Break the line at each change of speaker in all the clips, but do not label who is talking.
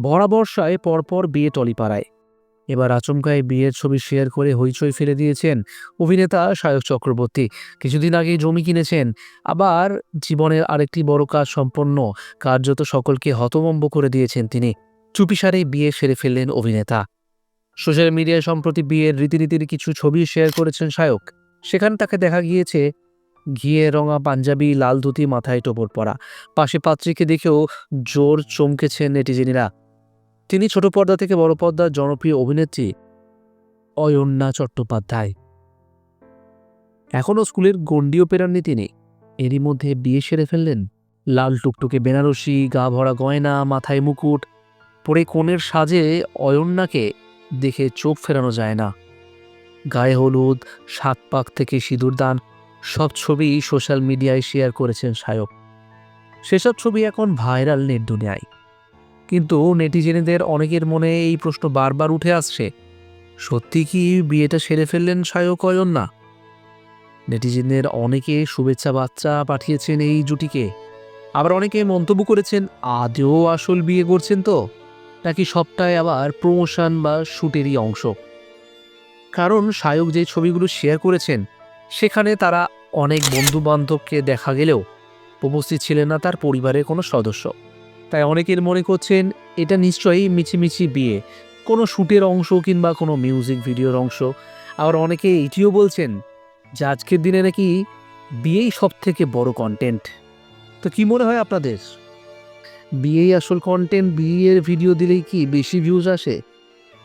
ভরা বর্ষায় পরপর বিয়ে টলিপাড়ায়। এবার আচমকায় বিয়ের ছবি শেয়ার করে হইচই ফেলে দিয়েছেন অভিনেতা সায়ক চক্রবর্তী। কিছুদিন আগে জমি কিনেছেন। আবার জীবনের আরেকটি বড় কাজ সম্পন্ন কার্যত সকলকে হতমম্ব করে দিয়েছেন তিনি। চুপিসারে বিয়ে সেরে ফেললেন অভিনেতা। সোশ্যাল মিডিয়ায় সম্প্রতি বিয়ের রীতিনীতির কিছু ছবি শেয়ার করেছেন সায়ক। সেখানে তাকে দেখা গিয়েছে ঘিয়ে রঙা পাঞ্জাবি, লাল ধুতি, মাথায় টোপর পরা। পাশে পাত্রীকে দেখেও জোর চমকেছেন নেটিজেনিরা। তিনি ছোট পর্দা থেকে বড় পর্দার জনপ্রিয় অভিনেত্রী অয়ন্যা চট্টোপাধ্যায়। এখনও স্কুলের গণ্ডিও পেরাননি তিনি। এরই মধ্যে বিয়ে সেরে ফেললেন লাল টুকটুকে বেনারসি, গা ভরা গয়না, মাথায় মুকুট। পরে কোণের সাজে অয়ন্যাকে দেখে চোখ ফেরানো যায় না। গায়ে হলুদ, সাত পাক থেকে সিঁদুর দান, সব ছবি সোশ্যাল মিডিয়ায় শেয়ার করেছেন সায়ক। সেসব ছবি এখন ভাইরাল নেট দুনিয়ায়। কিন্তু নেটিজেনেদের অনেকের মনে এই প্রশ্ন বারবার উঠে আসছে। সত্যি কি বিয়েটা সেরে ফেললেন সায়ক না নেটিজেনদের অনেকে শুভেচ্ছা বাচ্চা পাঠিয়েছেন এই জুটিকে। আবার অনেকে মন্তব্য করেছেন, আদেও আসল বিয়ে করছেন তো? নাকি সবটাই আবার প্রমোশন বা শ্যুটেরই অংশ? কারণ সায়ক যে ছবিগুলো শেয়ার করেছেন, সেখানে তারা অনেক বন্ধু বান্ধবকে দেখা গেলেও উপস্থিত ছিলেন না তার পরিবারের কোনো সদস্য। তাই অনেকের মনে করছেন এটা নিশ্চয়ই মিছিমিছি বিয়ে, কোনো শ্যুটের অংশ কিংবা কোনো মিউজিক ভিডিওর অংশ। আবার অনেকে এটিও বলছেন যে আজকের দিনে নাকি বিয়েই সব থেকে বড় কন্টেন্ট তো কি মনে হয় আপনাদের? বিয়েই আসল কন্টেন্ট বিয়ের ভিডিও দিলেই কি বেশি ভিউজ আসে?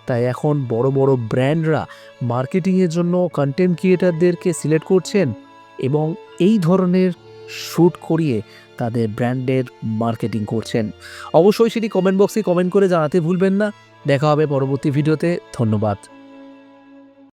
তাই এখন বড় বড় ব্র্যান্ডরা মার্কেটিংয়ের জন্য কন্টেন্ট ক্রিয়েটারদেরকে সিলেক্ট করছেন এবং এই ধরনের শ্যুট করিয়ে তাদের ব্র্যান্ডের মার্কেটিং করছেন। অবশ্যই সেটি কমেন্ট বক্সে কমেন্ট করে জানাতে ভুলবেন না। দেখা হবে পরবর্তী ভিডিওতে। ধন্যবাদ।